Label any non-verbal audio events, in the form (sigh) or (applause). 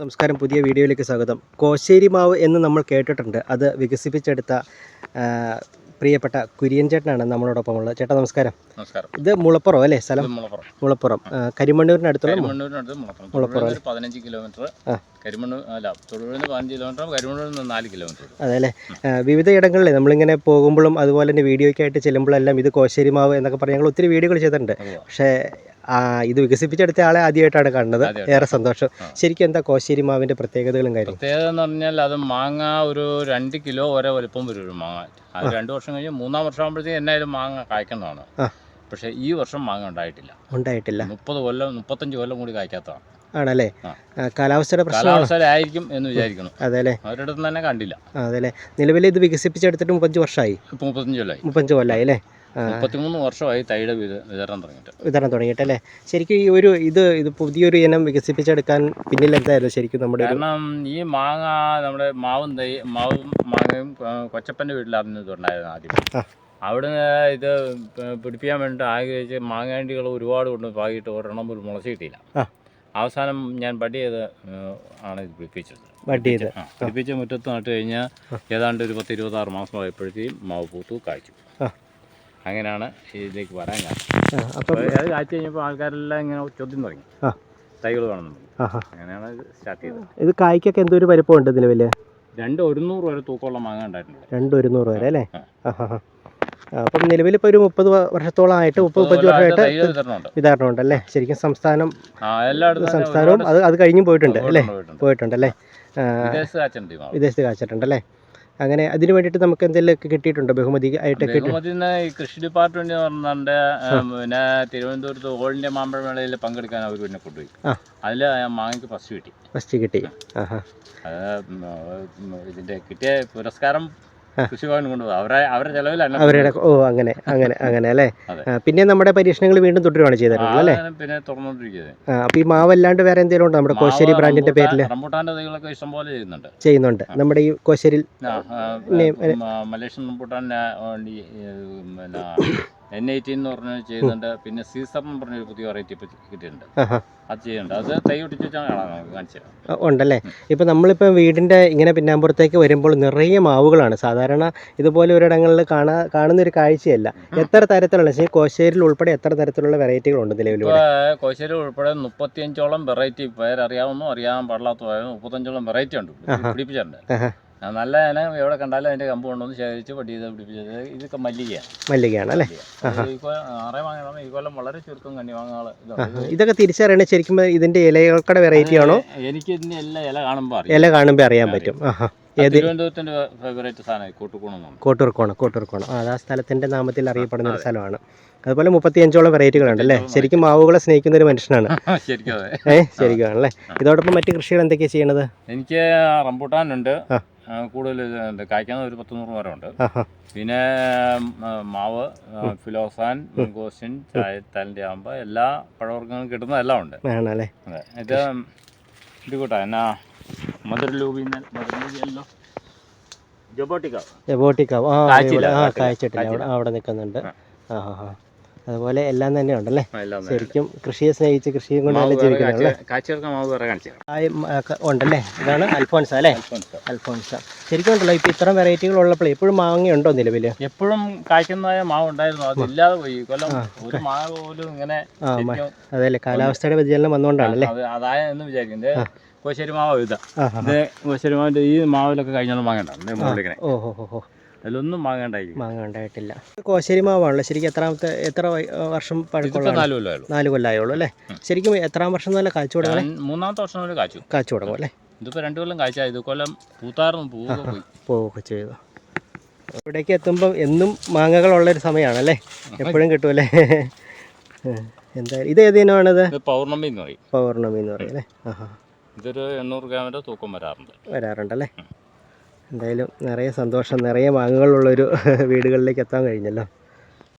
നമസ്കാരം. പുതിയ വീഡിയോയിലേക്ക് സ്വാഗതം. കോശേരി മാവ് എന്ന് നമ്മൾ കേട്ടിട്ടുണ്ട്. അത് വികസിപ്പിച്ചെടുത്ത പ്രിയപ്പെട്ട കുര്യൻ ചേട്ടനാണ് നമ്മളോടൊപ്പം ഉള്ളത് ചേട്ടാ നമസ്കാരം. നമസ്കാരം. ഇത് മുളപ്പുറം അല്ലേ സ്ഥലം? മുളപ്പുറം. കരിമണ്ണൂരിന് അടുത്തുള്ള മുളപ്പുറം. പതിനഞ്ച് കിലോമീറ്റർ. കരിമണ്ണൂർ അല്ല പതിനഞ്ച് കിലോമീറ്റർ കരിമണ്ണൂരിൽ നിന്ന് നാല് കിലോമീറ്റർ അതെ അല്ലേ? വിവിധ ഇടങ്ങളിൽ നമ്മളിങ്ങനെ പോകുമ്പോഴും അതുപോലെ തന്നെ വീഡിയോയ്ക്കായിട്ട് ചെല്ലുമ്പോഴെല്ലാം ഇത് കോശേരി മാവ് എന്നൊക്കെ പറഞ്ഞ് ഞങ്ങൾ ഒത്തിരി വീഡിയോകൾ ചെയ്തിട്ടുണ്ട്. പക്ഷേ ഇത് വികസിപ്പിച്ചെടുത്ത ആളെ ആദ്യമായിട്ടാണ് കണ്ടത് ഏറെ സന്തോഷം. ശരിക്കും എന്താ കോശ്ശേരി മാവിന്റെ പ്രത്യേകതകളും കാര്യം പ്രത്യേകത എന്ന് പറഞ്ഞാൽ അത് മാങ്ങ ഒരു രണ്ട് കിലോ വരെ വലിപ്പം വരും ഒരു മാങ്ങ. അത് രണ്ട് വർഷം കഴിഞ്ഞ് മൂന്നാം വർഷം ആകുമ്പോഴത്തേക്ക് എന്നായാലും മാങ്ങ കായ്ക്കുന്നതാണ്. പക്ഷേ ഈ വർഷം മാങ്ങ ഉണ്ടായിട്ടില്ല. ഉണ്ടായിട്ടില്ല. മുപ്പത് കൊല്ലം മുപ്പത്തഞ്ച് കൊല്ലം കൂടി കായ്ക്കാത്തതാണ്. ആണല്ലേ? കാലാവസ്ഥയുടെ പ്രശ്നമായിരിക്കും എന്ന് വിചാരിക്കുന്നു. അതെ അവരുടെ തന്നെ കണ്ടില്ല. അതെ അല്ലേ നിലവിൽ ഇത് വികസിപ്പിച്ചെടുത്തിട്ട് മുപ്പത്തഞ്ച് വർഷമായി. മുപ്പത്തഞ്ച് കൊല്ലമായി മുപ്പത്തഞ്ച് കൊല്ലമായി അല്ലേ? മുപ്പത്തിമൂന്ന് വർഷമായി തൈയുടെ വിത- വിതരണം തുടങ്ങിയിട്ട്. വിതരണം തുടങ്ങിയിട്ടല്ലേ? ശരിക്കും ഈ ഒരു ഇത് ഇത് പുതിയൊരു ഇനം വികസിപ്പിച്ചെടുക്കാൻ പിന്നിൽ എന്തായിരുന്നു ശരിക്കും നമ്മുടെ കാരണം ഈ മാങ്ങ നമ്മുടെ മാവും തൈ മാവും മാങ്ങയും കൊച്ചപ്പന്റെ വീട്ടിലായിരുന്നു ഇതുണ്ടായിരുന്നു ആദ്യം. അവിടെ ഇത് പിടിപ്പിക്കാൻ വേണ്ടിയിട്ട് ആഗ്രഹിച്ച് മാങ്ങാണ്ടികൾ ഒരുപാട് കൊണ്ട് പാകിയിട്ട് ഒരെണ്ണം പോലും മുളച്ച് കിട്ടിയില്ല. അവസാനം ഞാൻ ബഡ് ചെയ്ത് ആണ് ഇത് പിടിപ്പിച്ചത്. ബഡ് ചെയ്ത്. പിടിപ്പിച്ച മുറ്റത്ത് നട്ട് കഴിഞ്ഞാൽ ഏതാണ്ട് ഒരു പത്ത് ഇരുപത്താറ് മാസമായപ്പോഴത്തേക്കും മാവ് പൂത്തു കായ്ച്ചു. അങ്ങനെയാണ് ഇതിലേക്ക് വരാൻ കാരണം. അപ്പോൾ അത് കാച്ചു കഴിഞ്ഞപ്പോൾ ആൾക്കാരെല്ലാം ഇങ്ങനെ ചോദ്യം തുടങ്ങി. തൈകൾ ആ. അങ്ങനെയാണ് സ്റ്റാർട്ട് ചെയ്തത്. ഇത് കായ്ക്കൊക്കെ എന്തോ ഒരു ഇതിന് വലിയ? രണ്ട് ഒരുന്നൂറ് വരെ തൂക്കമുള്ള മാങ്ങ ഉണ്ടായിട്ടുണ്ട് രണ്ട് ഒരുന്നൂറ് വരെ അല്ലേ? അപ്പം നിലവിൽ ഇപ്പോൾ ഒരു മുപ്പത് വർഷത്തോളം ആയിട്ട് മുപ്പത് മുപ്പത്തഞ്ച് വർഷമായിട്ട് വിതരണമുണ്ട്. അല്ലേ? ശരിക്കും സംസ്ഥാനം സംസ്ഥാനവും അത് അത് കഴിഞ്ഞും പോയിട്ടുണ്ട് അല്ലേ? പോയിട്ടുണ്ട്. അല്ലേ? വിദേശത്ത് കാച്ചിട്ടുണ്ട് കാച്ചുണ്ട് അങ്ങനെ അതിനു വേണ്ടിയിട്ട് നമുക്ക് എന്തെങ്കിലുമൊക്കെ കിട്ടിയിട്ടുണ്ടോ? ബഹുമതി ആയിട്ടൊക്കെ ബഹുമതിന്ന് ഈ കൃഷി ഡിപ്പാർട്ട്മെന്റ് പറഞ്ഞിട്ട് പിന്നെ തിരുവനന്തപുരത്ത് ഓൾ ഇന്ത്യ മാമ്പഴമേളയിൽ പങ്കെടുക്കാൻ അവർ പിന്നെ കൊണ്ടുപോയി. അതിൽ മാങ്ങയ്ക്ക് ഫസ്റ്റ് കിട്ടി. ഫസ്റ്റ് കിട്ടി. ഇതിന്റെ കിട്ടിയ പുരസ്കാരം. കൃഷിഭവൻ അവരെ അവരുടെ ഓ അങ്ങനെ അങ്ങനെ അങ്ങനെ അല്ലേ? പിന്നെ നമ്മുടെ പരീക്ഷണങ്ങൾ വീണ്ടും തുടരുകയാണ് ചെയ്തിട്ടുള്ളത് അല്ലേ? പിന്നെ തുറന്നുകൊണ്ടിരിക്കുന്നത് അപ്പോൾ ഈ മാവല്ലാണ്ട് വേറെ എന്തെങ്കിലും ഉണ്ടോ നമ്മുടെ കോശ്ശേരി ബ്രാൻഡിന്റെ പേരിൽ റംബൂട്ടാന്റെ തൈകളൊക്കെ ഇഷ്ടംപോലെ ചെയ്യുന്നുണ്ട്. ചെയ്യുന്നുണ്ട്. നമ്മുടെ ഈ കോശ്ശേരിയിൽ ഇനി, മലേഷ്യൻ റംബൂട്ടാൻ എൻ എയ്റ്റീൻ എന്ന് പറഞ്ഞ ചെയ്യുന്നുണ്ട്. പിന്നെ സീസർ എന്ന് പറഞ്ഞൊരു പുതിയ വെറൈറ്റി ഇപ്പൊ കിട്ടിയിട്ടുണ്ട്. അത് ചെയ്യുന്നുണ്ട്. അത് തൈ ഒട്ടിച്ച് കാണിച്ചു ഉണ്ടല്ലേ? ഇപ്പൊ നമ്മളിപ്പോ വീടിന്റെ ഇങ്ങനെ പിന്നാമ്പുറത്തേക്ക് വരുമ്പോൾ നിറയെ മാവുകളാണ്. സാധാരണ ഇതുപോലെ ഒരിടങ്ങളിൽ കാണാ കാണുന്ന ഒരു കാഴ്ചയല്ല എത്ര തരത്തിലുള്ള കോശേരിൽ ഉൾപ്പെടെ എത്ര തരത്തിലുള്ള വെറൈറ്റികൾ ഉണ്ട് നിലവിലൂടെ കോശേരി ഉൾപ്പെടെ മുപ്പത്തിയഞ്ചോളം വെറൈറ്റി പേരറിയാവുന്നോ അറിയാൻ പാടില്ലാത്തോ മുപ്പത്തഞ്ചോളം വെറൈറ്റി ഉണ്ട്. പിടിപ്പിച്ചിട്ടുണ്ട്. നല്ല ഇനം എവിടെ കണ്ടാലും അതിന്റെ കമ്പ് കൊണ്ടുവന്ന് ശേഖരിച്ച് പട്ടി ചെയ്ത് പിടിപ്പിച്ചത് ഇതൊക്കെ മല്ലികയാണ് മല്ലികയാണ് അല്ലേ? ആറേ വാങ്ങണം ഈ കൊല്ലം വളരെ ചുരുക്കം കണ്ണി ഇതുണ്ട്. ഇതൊക്കെ തിരിച്ചറിയണ ശരിക്കും ഇതിന്റെ ഇലകളുടെ വെറൈറ്റി ആണോ? എനിക്ക് ഇതിന്റെ എല്ലാ ഇല കാണുമ്പോൾ അറിയാം. ഇല കാണുമ്പോൾ അറിയാൻ പറ്റും. തിരുവനന്തപുരത്തിന്റെ ഫേവറേറ്റ് സാധനം കൂട്ടുകൂണെന്നാണ് കോട്ടൂർക്കോണം കോട്ടൂർക്കോണം. ആ അത് ആ സ്ഥലത്തിന്റെ നാമത്തിൽ അറിയപ്പെടുന്ന ഒരു സ്ഥലമാണ്. അതുപോലെ മുപ്പത്തിയഞ്ചോളം വെറൈറ്റികളുണ്ട് അല്ലേ? ശരിക്കും മാവുകളെ സ്നേഹിക്കുന്ന ഒരു മനുഷ്യനാണ്. (laughs) ശരിക്കും ഏഹ് ശരിക്കും ആണല്ലേ? ഇതോടൊപ്പം മറ്റു കൃഷികൾ എന്തൊക്കെയാണ് ചെയ്യണത്? എനിക്ക് റംബൂട്ടാനുണ്ട് ആ. ആ, കൂടുതൽ കായ്ക്കാൻ ഒരു പത്ത് നൂറ് മരമുണ്ട്. ഉണ്ട് പിന്നെ മാവ് ഫിലോസാൻ മംഗോസിൻ ചായത്താലിന്റെ ആകുമ്പോൾ എല്ലാ പഴവർഗങ്ങളും കിട്ടുന്ന എല്ലാം ഉണ്ട്. അതെ. ഇത് ഇത് കൂട്ടാ എന്നാ മധുരലൂബി മധുരലൂബിയല്ലോ ജബോട്ടിക്കാവ്. ജബോട്ടിക്കാവ്. ആ കായ്ച്ചിട്ടില്ല. അവിടെ നിൽക്കുന്നുണ്ട്. ആ. ഹാ ഹാ അതുപോലെ എല്ലാം തന്നെ ഉണ്ടല്ലേ ശരിക്കും കൃഷിയെ സ്നേഹിച്ച് കൃഷിയും കൊണ്ട് നല്ല ജീവിക്കുന്നുണ്ടല്ലേ ഉണ്ടല്ലേ? ഇതാണ് അൽഫോൺസ അല്ലേ? അൽഫോൻസ. അൽഫോൺസ. ശരിക്കും ഉണ്ടല്ലോ ഇപ്പൊ ഇത്തരം വെറൈറ്റികൾ ഉള്ളപ്പോൾ ഇപ്പോഴും മാങ്ങയുണ്ടോ നിലവിൽ? എപ്പോഴും കായ്ക്കുന്നതായ മാവ് ഉണ്ടായിരുന്നു പോയി. കൊല്ലം ഒരു മാവ് പോലും ഇങ്ങനെ അതല്ലേ കാലാവസ്ഥയുടെ വ്യതിചലനം വന്നുകൊണ്ടാണല്ലേ അത് അതായ എന്ന് വിചാരിക്കുന്നത് കോശ്ശേരി മാവ് ഇതാ. ആ ഹാ മാവിന്റെ ഈ മാവിലൊക്കെ കഴിഞ്ഞാൽ മാങ്ങണ്ടാവും ഓഹോ ഓ ഹോ. അതിലൊന്നും മാങ്ങണ്ടായിരിക്കും മാങ്ങണ്ടായിട്ടില്ല കോശേരി മാവാണല്ലോ. ശരിക്കും എത്രാമത്തെ എത്ര വർഷം പഴക്കമുള്ള നാല് കൊല്ലമായുള്ളൂ അല്ലേ? ശരിക്കും എത്രാം വർഷം നല്ല കാച്ചു തുടങ്ങണം മൂന്നാമത്തെ വർഷം വരെ കാച്ചു. കാച്ചു തുടങ്ങും അല്ലേ? ഇതിപ്പോ രണ്ടു കൊല്ലം കാഴ്ച ഇത് കൊല്ലം പൂത്താറും പോവുകയൊക്കെ ചെയ്തു. ഇവിടേക്ക് എത്തുമ്പോൾ എന്നും മാങ്ങകളുള്ളൊരു സമയമാണല്ലേ എപ്പോഴും കിട്ടുമല്ലേ എന്തായാലും ഇത് ഏത് ഇനമാണിത്? ഇത് പൗർണമി എന്ന് പറയും. പൗർണമി എന്ന് പറയും അല്ലേ? ആഹാ. ഇതൊരു എണ്ണൂറ് ഗ്രാമിന്റെ തൂക്കം വരാറുണ്ട്. വരാറുണ്ടല്ലേ എന്തായാലും നിറയെ സന്തോഷം നിറയെ മാങ്ങകളുള്ളൊരു (laughs) വീടുകളിലേക്ക് എത്താൻ കഴിഞ്ഞല്ലോ.